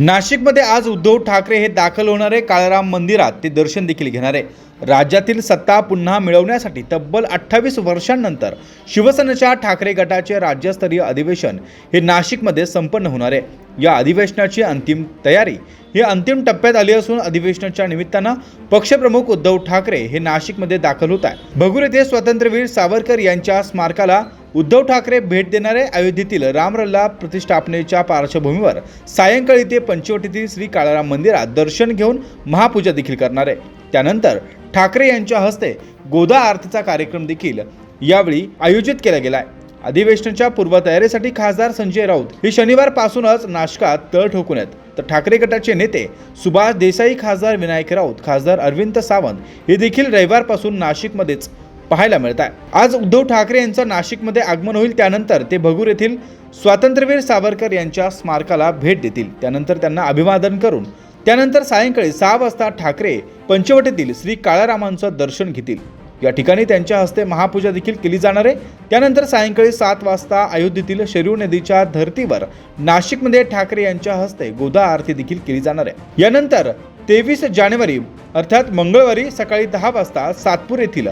नाशिकमध्ये आज उद्धव ठाकरे हे दाखल होणारे काळाराम मंदिरात ते दर्शन देखील घेणार आहे. राज्यातील सत्ता पुन्हा मिळवण्यासाठी तब्बल अठ्ठावीस वर्षांनंतर शिवसेनेच्या ठाकरे गटाचे राज्यस्तरीय अधिवेशन हे नाशिकमध्ये संपन्न होणार आहे. या अधिवेशनाची अंतिम तयारी ही अंतिम टप्प्यात आली असून अधिवेशनाच्या निमित्तानं पक्षप्रमुख उद्धव ठाकरे हे नाशिकमध्ये दाखल होत आहे भगूर येथे स्वातंत्र्यवीर सावरकर यांच्या स्मारकाला उद्धव ठाकरे भेट देणारे अयोध्येतील रामलल्ला प्रतिष्ठापनेच्या पार्श्वभूमीवर सायंकाळी ते पंचवटीतील श्री काळाराम मंदिरात दर्शन घेऊन महापूजा देखील करणार आहे. त्यानंतर ठाकरे यांच्या हस्ते गोदा आरतीचा कार्यक्रम देखील यावेळी आयोजित केला गेला आहे. अधिवेशनाच्या पूर्वतयारीसाठी खासदार संजय राऊत हे शनिवारपासूनच नाशकात तळ ठोकून आहेत. तर ठाकरे गटाचे नेते सुभाष देसाई खासदार विनायक राऊत खासदार अरविंद सावंत हे देखील रविवारपासून नाशिकमध्येच पाहायला मिळत आहे आज उद्धव ठाकरे यांचं नाशिकमध्ये आगमन होईल त्यानंतर ते भगूर येथील स्वातंत्र्यवीर सावरकर यांच्या स्मारकाला भेट देतील. त्यानंतर त्यांना अभिवादन करून त्यानंतर सायंकाळी सहा वाजता ठाकरे पंचवटीतील श्री काळारामांचं दर्शन घेतील. या ठिकाणी त्यांच्या हस्ते महापूजा देखील केली जाणार आहे. त्यानंतर सायंकाळी सात वाजता अयोध्येतील शरीव नदीच्या धर्तीवर नाशिकमध्ये ठाकरे यांच्या हस्ते गोदा आरती देखील केली जाणार आहे. यानंतर तेवीस जानेवारी अर्थात मंगळवारी सकाळी दहा वाजता सातपूर येथील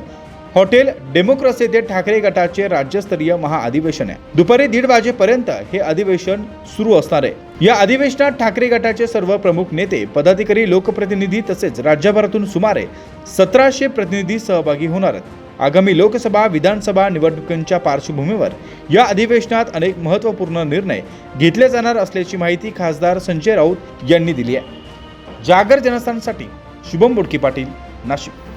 हॉटेल डेमोक्रेसी येथे ठाकरे गटाचे राज्यस्तरीय महाअधिवेशन आहे. दुपारी दीड वाजेपर्यंत हे अधिवेशन सुरू असणार आहे. या अधिवेशनात ठाकरे गटाचे सर्व प्रमुख नेते पदाधिकारी लोकप्रतिनिधी तसेच राज्यभरातून सुमारे सतराशे प्रतिनिधी सहभागी होणार आहेत. आगामी लोकसभा विधानसभा निवडणुकांच्या पार्श्वभूमीवर या अधिवेशनात अनेक महत्त्वपूर्ण निर्णय घेतले जाणार असल्याची माहिती खासदार संजय राऊत यांनी दिली आहे. जागर जनस्थानसाठी शुभम बोडके पाटील नाशिक.